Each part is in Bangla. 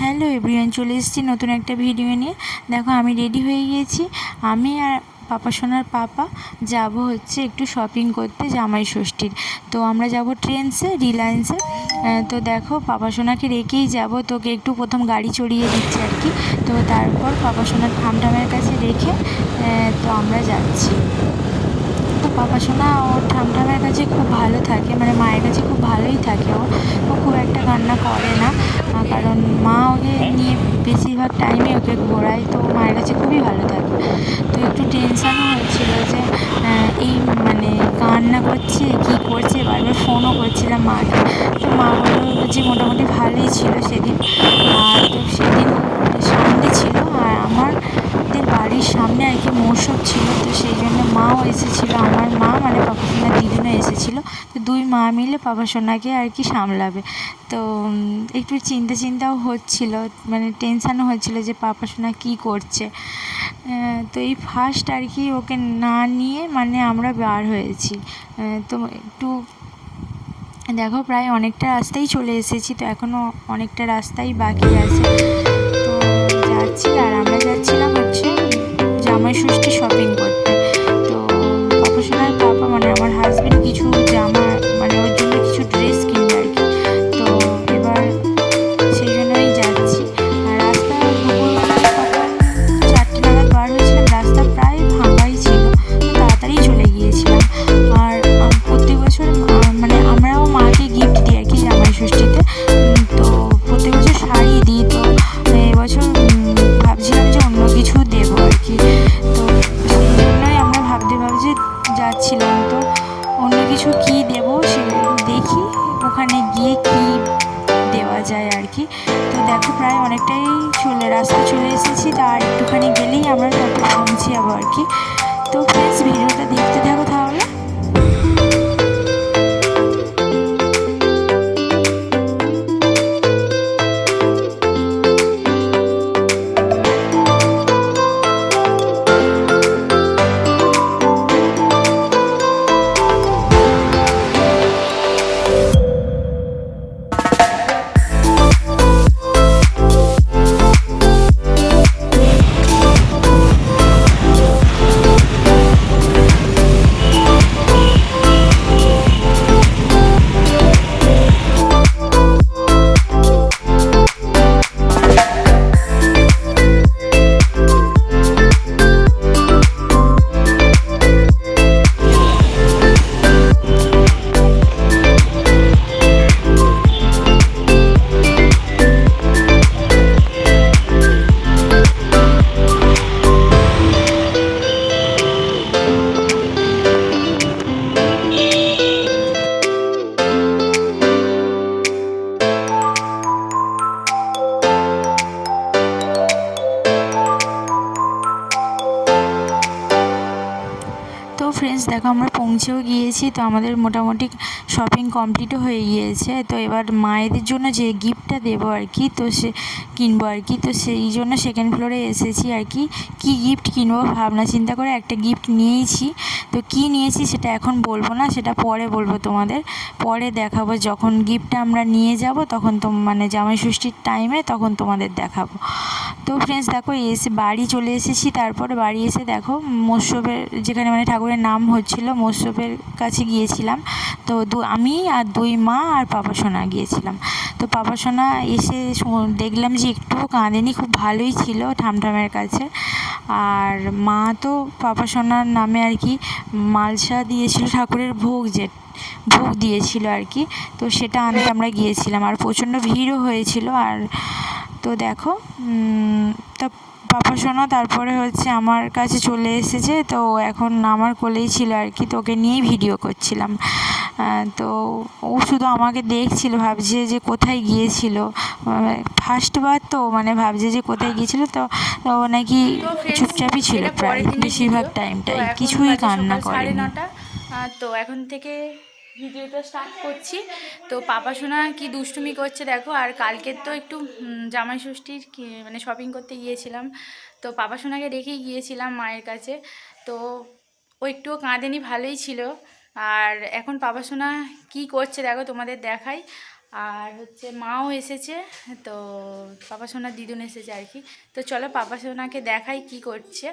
হ্যালো এভরিওয়ান, চলে এসেছি নতুন একটা ভিডিও নিয়ে। দেখো, আমি রেডি হয়ে গিয়েছি। আমি আর পাপা সোনার পাপা যাব হচ্ছে একটু শপিং করতে জামাই ষষ্ঠীর। তো আমরা যাব ট্রেনসে রিলায়েন্সে তো দেখো, পাপা সোনাকে রেখেই যাব। তোকে একটু প্রথম গাড়ি চড়িয়ে দিচ্ছে আর কি। তো তারপর পাপা সোনার ঠামঠামের কাছে রেখে তো আমরা যাচ্ছি। তো পাপা সোনা, ওর ঠামঠামের কাছে খুব ভালো থাকে। মানে মায়ের কাছে খুব ভালোই থাকে ও খুব একটা কান্না করে না। কারণ মা ওকে নিয়ে বেশিরভাগ টাইমে ওকে ঘোরায়, তো মায়ের কাছে খুবই ভালো থাকে। তো একটু টেনশানও হচ্ছিল যে এই মানে কান্না করছে, কী করছে? বারবার ফোনও করছিলাম মাকে। তো মা বলল যে, মোটামুটি ভালোই ছিল সেদিন। আর তো সেদিন সামনে ছিল, আর আমাদের বাড়ির সামনে আর কি মৌসুম ছিল। তো সেই জন্য মাও এসেছিল, আমার মা মানে পাপা সোনার দিদিনও এসেছিল। দুই মা মিলে পাপা সোনাকে আর কি সামলাবে। তো একটু চিন্তা চিন্তাও হচ্ছিল মানে টেনশানও হচ্ছিল যে পাপা সোনা কী করছে। তো এই ফার্স্ট আর কি ওকে না নিয়ে মানে আমরা বার হয়েছি। তো একটু দেখো প্রায় অনেকটা রাস্তাই চলে এসেছি, তো এখনও অনেকটা রাস্তাই বাকি আছে। তো যাচ্ছি আর আমরা যাচ্ছিলাম হচ্ছে জামাই ষষ্ঠী শপিং করতে। যাচ্ছিলাম তো। অন্য কিছু কী দেবো সে দেখি। ওখানে গিয়ে কি দেওয়া যায় আর কি। তো দেখো প্রায় অনেকটাই চলে, রাস্তা চলে এসেছি। তা আর একটুখানি গেলেই আমরা পৌঁছে যাব আর কি। তো প্লিজ ভিডিওটা দেখতে থাকো তাহলে। ফ্রেন্ডস দেখো আমরা পৌঁছেও গিয়েছি, তো আমাদের মোটামুটি শপিং কমপ্লিটও হয়ে গিয়েছে। তো এবার মায়েদের জন্য যে গিফটটা দেবো আর কি, তো সে কিনবো আর কি, তো সেই জন্য সেকেন্ড ফ্লোরে এসেছি আর কি। কী গিফট কিনবো ভাবনা চিন্তা করে একটা গিফট নিয়েছি। তো কী নিয়েছি সেটা এখন বলব না, সেটা পরে বলব তোমাদের। পরে দেখাবো, যখন গিফটটা আমরা নিয়ে যাব, তখন তো মানে জামাই ষষ্ঠীর টাইমে তখন তোমাদের দেখাবো। তো ফ্রেন্ডস দেখো, এসে বাড়ি চলে এসেছি। তারপর বাড়ি এসে দেখো মোৎসবের যেখানে মানে ঠাকুরের নাম হচ্ছিল মোৎসবের কাছে গিয়েছিলাম। তো দু, আমি আর দুই মা আর পাপা সোনা গিয়েছিলাম। তো পাপা সোনা এসে দেখলাম যে একটুও কাঁদেনি, খুব ভালোই ছিল ঠামঠামের কাছে। আর মা তো পাপা সোনার নামে আর কি মালসা দিয়েছিল, ঠাকুরের ভোগ যে, ভোগ দিয়েছিল আর কি। তো সেটা আনতে আমরা গিয়েছিলাম। আর প্রচণ্ড ভিড়ও হয়েছিল। আর তো দেখো তো পাপা সোনা তারপরে হচ্ছে আমার কাছে চলে এসেছে তো এখন আমার কোলেই ছিল আর কি তো ওকে নিয়েই ভিডিও করছিলাম। তো ও শুধু আমাকে দেখছিল ভাবছে যে কোথায় গিয়েছিল। ফার্স্টবার তো মানে ভাবছে যে কোথায় গিয়েছিল তো ও নাকি চুপচাপই ছিল প্রায় বেশিরভাগ। টাইমটাই কিছুই কান্না আহ, তো এখন থেকে ভিডিওটা স্টার্ট করছি। তো পাপা সোনা কি দুষ্টুমি করছে দেখো, আর কালকের তো একটু জামাই ষষ্ঠীর মানে শপিং করতে গিয়েছিলাম। তো পাপা সোনাকে রেখেই গিয়েছিলাম মায়ের কাছে। তো ও একটুও কাঁদেনি, ভালোই ছিল। আর এখন পাপা সোনা কী করছে দেখো, তোমাদের দেখাই। আর হচ্ছে মাও এসেছে, তো পাপা সোনার দিদুন এসেছে আর কি। তো চলো পাপা সোনাকে দেখাই কি করছে।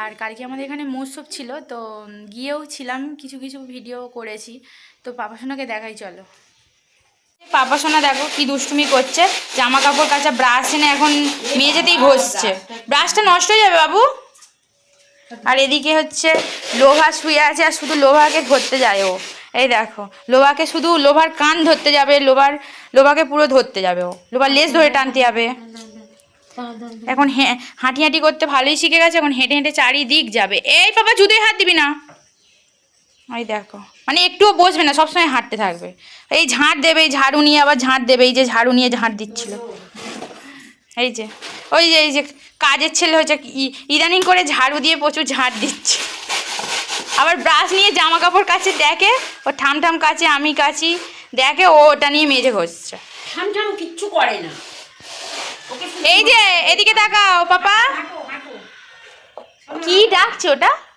আর কালকে আমাদের এখানে মৌসব ছিল, তো গিয়েও ছিলাম, কিছু কিছু ভিডিও করেছি। তো পাপা সোনাকে দেখাই, চলো। পাপা সোনা দেখো কি দুষ্টুমি করছে জামা কাপড় কাচা ব্রাশ এনে এখন মেঝেতেই ঘষছে ব্রাশটা নষ্ট হয়ে যাবে বাবু। আর এদিকে হচ্ছে লোভা শুয়ে আছে, আর শুধু লোভাকে ধরতে যায় ও। এই দেখো লোভাকে শুধু লোভার কান ধরতে যাবে লোভার লোভাকে পুরো ধরতে যাবে ও। লোভার লেজ ধরে টানতে যাবে। এখন হাঁটি হাঁটি করতে ভালোই শিখে গেছে, এখন হেঁটে হেঁটে চারিদিক যাবে। এই বাবা জুতোয় হাত দিবি না। এই দেখো। মানে একটুও বসবে না সবসময় হাঁটতে থাকবে। এই ঝাঁট দেবে এই ঝাড়ু নিয়ে আবার ঝাঁট দেবে এই যে ঝাড়ু নিয়ে ঝাঁট দিচ্ছিল। এই যে ওই যে এই যে কাজের ছেলে হচ্ছে ই- ইদানিং করে ঝাড়ু দিয়ে প্রচুর ঝাঁট দিচ্ছে। আবার ব্রাশ নিয়ে জামা কাপড় কাছে দেখে ও ঠাম ঠাম কাছে আমি কাছি দেখে ও ওটা নিয়ে মেজে ঘষছে। কিচ্ছু করে না। এই যে এদিকে তাকাও পাপা। কি ডাকছে ওটা?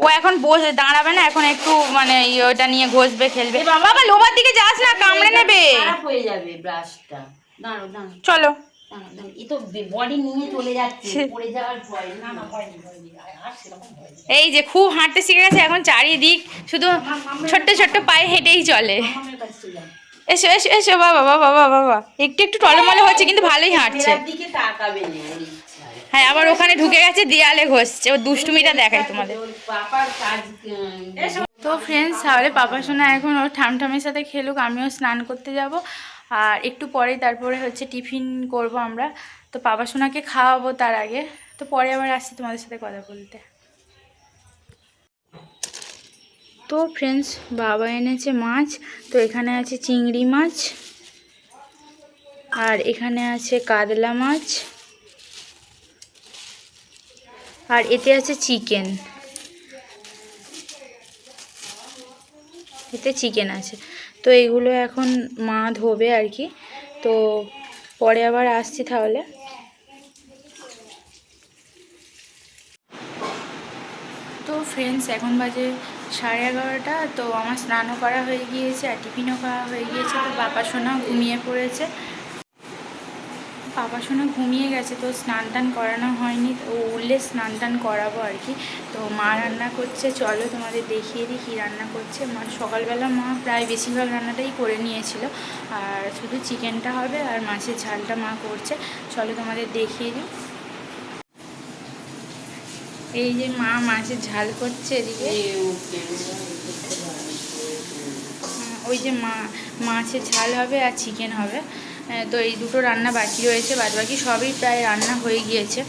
ও এখন বসে দাঁড়াবে না এখন একটু মানে ইয়ে ওটা নিয়ে ঘষবে খেলবে। বাবা লোবার দিকে যাস না কামড়ে নেবে। হয়ে যাবে ব্রাশটা চলো। এই যে খুব হাঁটতে শিখে গেছে এখন চারিদিক শুধু ছোট্ট ছোট্ট পায়ে হেঁটেই চলে। এসো এসো এসো বাবা বাবা বাবা একটু একটু টলমলে হচ্ছে কিন্তু ভালোই হাঁটছে। দিকে তাকাবে। হ্যাঁ আবার ওখানে ঢুকে গেছে, দেয়ালে ঘষছে। ও দুষ্টুমিটা দেখাই তোমাদের। ওর তো ফ্রেন্ডস তাহলে পাপা সোনা এখন ওর ঠামঠামের সাথে খেলুক, আমিও স্নান করতে যাব। আর একটু পরেই তারপরে হচ্ছে টিফিন করব আমরা। তো পাপা সোনাকে খাওয়াবো তার আগে। তো পরে আবার আসছি তোমাদের সাথে কথা বলতে। তো ফ্রেন্ডস বাবা এনেছে মাছ। তো এখানে আছে চিংড়ি মাছ। আর এখানে আছে কাতলা মাছ। আর এতে আছে চিকেন। এতে চিকেন আছে। তো এগুলো এখন মা ধোবে আর কি। তো পরে আবার আসছি তাহলে। তো ফ্রেন্ডস এখন বাজে সাড়ে এগারোটা। তো আমার স্নানও করা হয়ে গিয়েছে আর টিফিনও খাওয়া হয়ে গিয়েছে। তো বাবা সোনা ঘুমিয়ে পড়েছে। বাবা সোনা ঘুমিয়ে গেছে তো স্নান টান করানো হয়নি তো উঠলে স্নান টান করাবো আর কি। তো মা রান্না করছে চলো তোমাদের দেখিয়ে দিই কী রান্না করছে। মা সকালবেলা মা প্রায় বেশিরভাগ রান্নাটাই করে নিয়েছিল। আর শুধু চিকেনটা হবে আর মাছের ঝালটা মা করছে। চলো তোমাদের দেখিয়ে দিই। এই যে মা মাছের ঝাল করছে এদিকে। ওই যে মা মাছের ঝাল হবে আর চিকেন হবে। তো এই দুটো রান্না বাকি রয়েছে বাদ বাকি সবই প্রায় রান্না হয়ে গিয়েছে।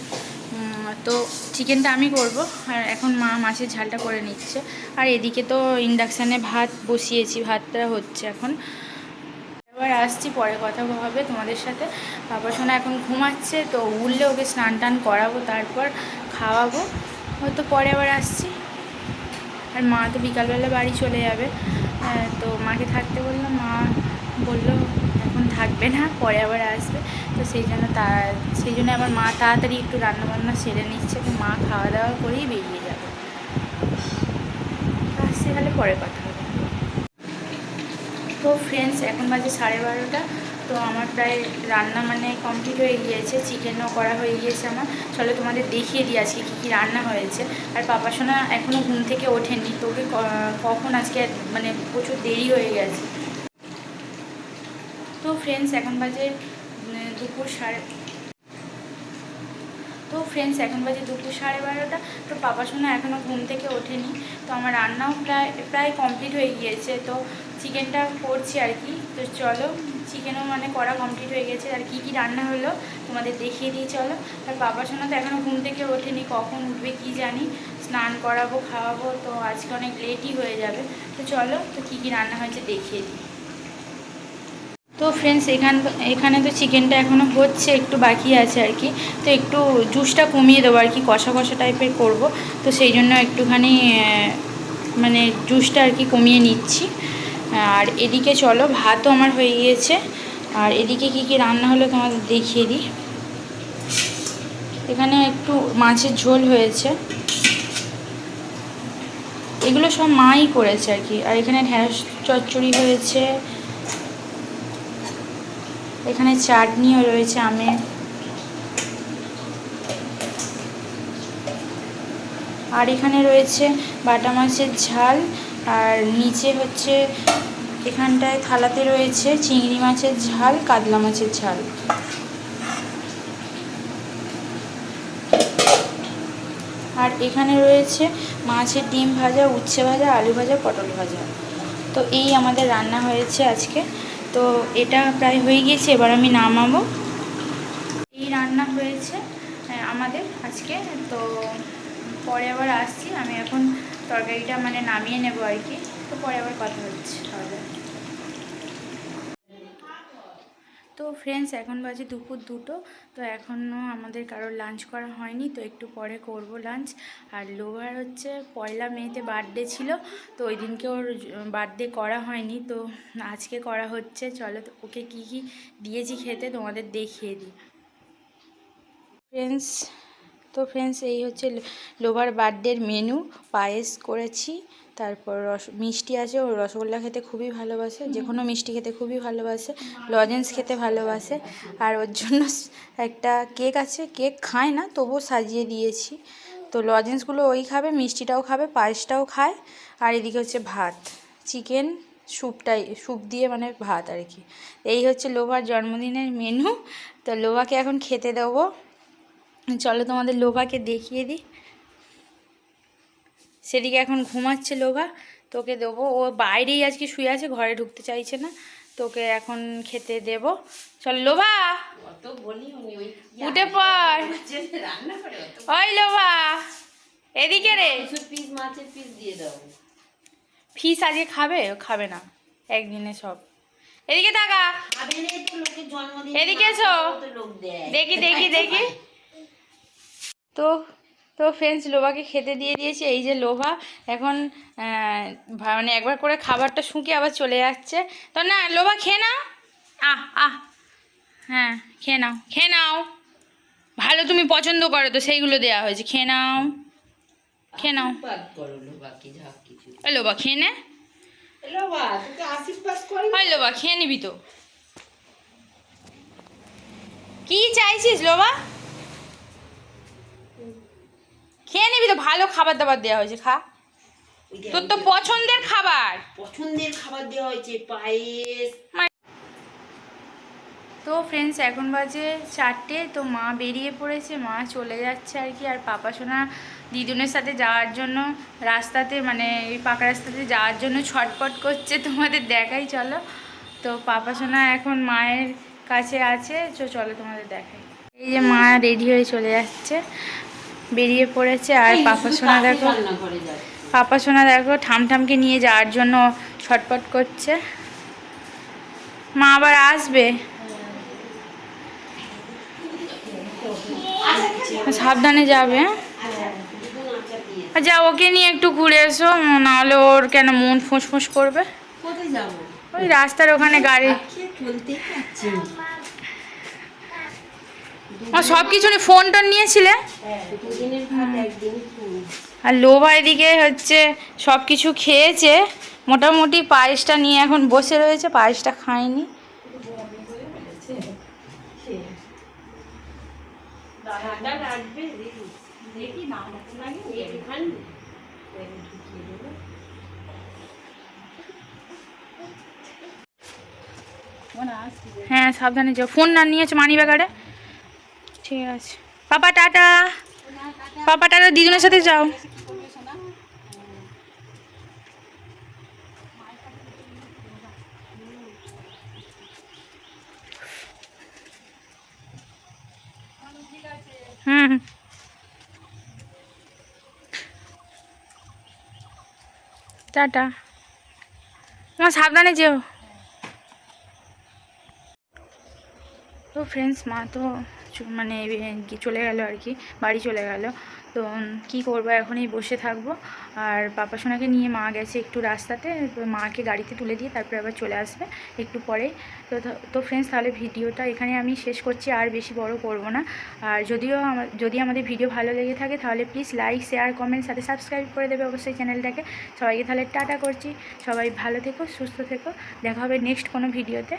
তো চিকেনটা আমি করব আর এখন মা মাছের ঝালটা করে নিচ্ছে। আর এদিকে তো ইন্ডাকশানে ভাত বসিয়েছি ভাতটা হচ্ছে এখন। এবার আসছি পরে কথা হবে তোমাদের সাথে। বাবা সোনা এখন ঘুমাচ্ছে তো উঠলে ওকে স্নান টান করাবো তারপর খাওয়াবো। হয়তো পরে আবার আসছি। আর মা তো বিকালবেলা বাড়ি চলে যাবে। আহ, তো মাকে থাকতে বললাম মা বলল এখন থাকবে না, পরে আবার আসবে। তো সেই জন্য তা, সেই জন্য আবার মা তাড়াতাড়ি একটু রান্নাবান্না সেরে নিচ্ছে, তো মা খাওয়া দাওয়া করেই বেরিয়ে যাবে। আসছে তাহলে পরে কথা হবে। তো ফ্রেন্ডস এখন বাজে সাড়ে বারোটা। তো আমার প্রায় রান্না মানে কমপ্লিট হয়ে গিয়েছে চিকেনও করা হয়ে গিয়েছে আমার। চলো তোমাদের দেখিয়ে দিই আজকে কী কী রান্না হয়েছে। আর পাপা সোনা এখনও ঘুম থেকে ওঠেনি তোকে কখন আজকে মানে প্রচুর দেরি হয়ে গেছে। তো ফ্রেন্ডস এখন বাজে দুপুর সাড়ে তো ফ্রেন্ডস এখন বাজে দুপুর সাড়ে বারোটা। তো পাপা সোনা এখনও ঘুম থেকে ওঠেনি। তো আমার রান্নাও প্রায় প্রায় কমপ্লিট হয়ে গিয়েছে। তো চিকেনটা করছি আর কি। তো চলো চিকেনও মানে করা কমপ্লিট হয়ে গেছে। আর কি কি রান্না হলো, তোমাদের দেখিয়ে দিই, চলো। আর বাবা সোনা তো এখনও ঘুম থেকে ওঠেনি, কখন উঠবে কি জানি। স্নান করাবো, খাওয়াবো, তো আজকে অনেক লেটই হয়ে যাবে। তো চলো, তো কী কী রান্না হয়েছে দেখিয়ে দিই। তো ফ্রেন্ডস এখান, এখানে তো চিকেনটা এখনও হচ্ছে, একটু বাকি আছে আর কি। তো একটু জুসটা কমিয়ে দেবো আর কি, কষা কষা টাইপের করব। তো সেই জন্য একটুখানি মানে জুসটা আর কি কমিয়ে নিচ্ছি। আর এদিকে চলো, ভাতও আমার হয়ে গিয়েছে। আর এদিকে কি কি রান্না হলো তোমাদের দেখিয়ে দিই। এখানে একটু মাছের ঝোল হয়েছে। এগুলো সব মাই করেছে আর কি। আর এখানে ঢ্যাঁড়স চচ্চড়ি হয়েছে। এখানে চাটনিও রয়েছে আমের আর এখানে রয়েছে বাটা মাছের ঝাল, আর নিচে হচ্ছে এখানটায় থালাতে রয়েছে চিংড়ি মাছের ঝাল, কাতলা মাছের ঝাল। আর এখানে রয়েছে মাছের ডিম ভাজা, উচ্ছে ভাজা, আলু ভাজা, পটল ভাজা। তো এই আমাদের রান্না হয়েছে আজকে। তো এটা প্রায় হয়ে গিয়েছে এবার আমি নামাবো। এই রান্না হয়েছে আমাদের আজকে। তো পরে আবার আসছি, আমি এখন তরকারিটা মানে নামিয়ে নেব আর কি। তো পরে আবার কথা হচ্ছে তাহলে তো ফ্রেন্ডস এখন বাজে দুপুর দুটো, তো এখনও আমাদের কারোর লাঞ্চ করা হয়নি, তো একটু পরে করব লাঞ্চ আর লোভার হচ্ছে পয়লা মেতে বার্থডে ছিল, তো ওই দিনকে ওর বার্থডে করা হয়নি, তো আজকে করা হচ্ছে। চলো ওকে কী কী দিয়েছি খেতে তোমাদের দেখিয়ে দিই। ফ্রেন্ডস তো ফ্রেন্ডস এই হচ্ছে লোভার বার্থডের মেনু পায়েস করেছি। তারপর রস মিষ্টি আছে ও রসগোল্লা খেতে খুবই ভালোবাসে যে কোনো মিষ্টি খেতে খুবই ভালোবাসে লজেন্স খেতে ভালোবাসে আর ওর জন্য একটা কেক আছে কেক খায় না তবুও সাজিয়ে দিয়েছি। তো লজেন্সগুলো ওই খাবে মিষ্টিটাও খাবে পায়েসটাও খায় আর এদিকে হচ্ছে ভাত চিকেন স্যুপটাই স্যুপ দিয়ে মানে ভাত আর কি। এই হচ্ছে লোভার জন্মদিনের মেনু তো লোভাকে এখন খেতে দেবো। চলো তোমাদের লোভাকে দেখিয়ে দিই। সেদিকে এখন ঘুমাচ্ছে লোভা তোকে দেবো। ও বাইরেই আজকে শুয়ে আছে ঘরে ঢুকতে চাইছে না। তোকে এখন খেতে দেব। চল লোভা! উঠে অত ওই লোভা! এদিকে রে। ফিস আজকে খাবে? খাবে না। একদিনে সব। এদিকে তাকা। জন্মদিন এদিকে এসো। দেখি দেখি দেখি। তো তো ফ্রেন্ডস লোভাকে খেতে দিয়ে দিয়েছি। এই যে লোভা এখন মানে একবার করে খাবারটা শুঁকে আবার চলে যাচ্ছে। তো না লোভা খেয়ে নাও। আহ আহ। হ্যাঁ খেয়ে নাও খেয়ে নাও। ভালো তুমি পছন্দ করো তো সেইগুলো দেওয়া হয়েছে। খেয়ে নাও। খেয়ে নাও। লোভা খেয়ে নে। এলো বা তোকে আশীর্বাদ করি ওই লোভা খেয়ে নিবি তো। কি চাইছিস লোভা? খেয়ে নিবি তো ভালো খাবার দাবার দেওয়া হয়েছে খা। তোর তো পছন্দের খাবার। পছন্দের খাবার দেওয়া হয়েছে পায়েস। তো ফ্রেন্ডস এখন বাজে চারটে তো মা বেরিয়ে পড়েছে মা চলে যাচ্ছে আর কি আর পাপা সোনা দিদুনের সাথে যাওয়ার জন্য রাস্তাতে মানে এই পাকা রাস্তাতে যাওয়ার জন্য ছটপট করছে তোমাদের দেখাই চলো। তো পাপা সোনা এখন মায়ের কাছে আছে তো চলো তোমাদের দেখাই। এই যে মা রেডি হয়ে চলে যাচ্ছে। বেরিয়ে পড়েছে আর পাপা সোনা দেখো পাপা সোনা দেখো ঠামঠামকে নিয়ে যাওয়ার জন্য ছটপট করছে। মা আবার আসবে। সাবধানে যাবে। যা ওকে নিয়ে একটু ঘুরে এসো নাহলে ওর কেন মন ফুঁস করবে? ওই রাস্তার ওখানে গাড়ি খেয়ে চলতেই পারছি না। ও সব কিছু নিয়ে ফোন টোন নিয়েছিলে। আর লোভা এদিকে হচ্ছে সব কিছু খেয়েছে। মোটামুটি পায়েসটা নিয়ে এখন বসে রয়েছে, পায়েসটা খায়নি। হ্যাঁ সাবধানে যাও। ফোন না নিয়েছো মানি ব্যাগারে ঠিক আছে। পাপা টাটা। পাপা টাটা দিদুনের সাথে যাও। হুম টাটা। তোমার সাবধানে যেও। ফ্রেন্ডস মা তো মানে চলে গেল আর কি, বাড়ি চলে গেল। তো কি করব, এখনই বসে থাকব। আর পাপা সোনাকে নিয়ে মা গেছে একটু রাস্তাতে মাকে গাড়িতে তুলে দিয়ে তারপরে আবার চলে আসবে একটু পরেই তো তো ফ্রেন্ডস তাহলে ভিডিওটা এখানে আমি শেষ করছি, আর বেশি বড় করব না। আর যদিও যদি আমাদের ভিডিও ভালো লেগে থাকে, তাহলে প্লিজ লাইক শেয়ার কমেন্ট সাথে সাবস্ক্রাইব করে দেবে অবশ্যই চ্যানেলটাকে। সবাইকে তাহলে টাটা করছি। সবাই ভালো থেকো, সুস্থ থেকো। দেখা হবে নেক্সট কোনো ভিডিওতে।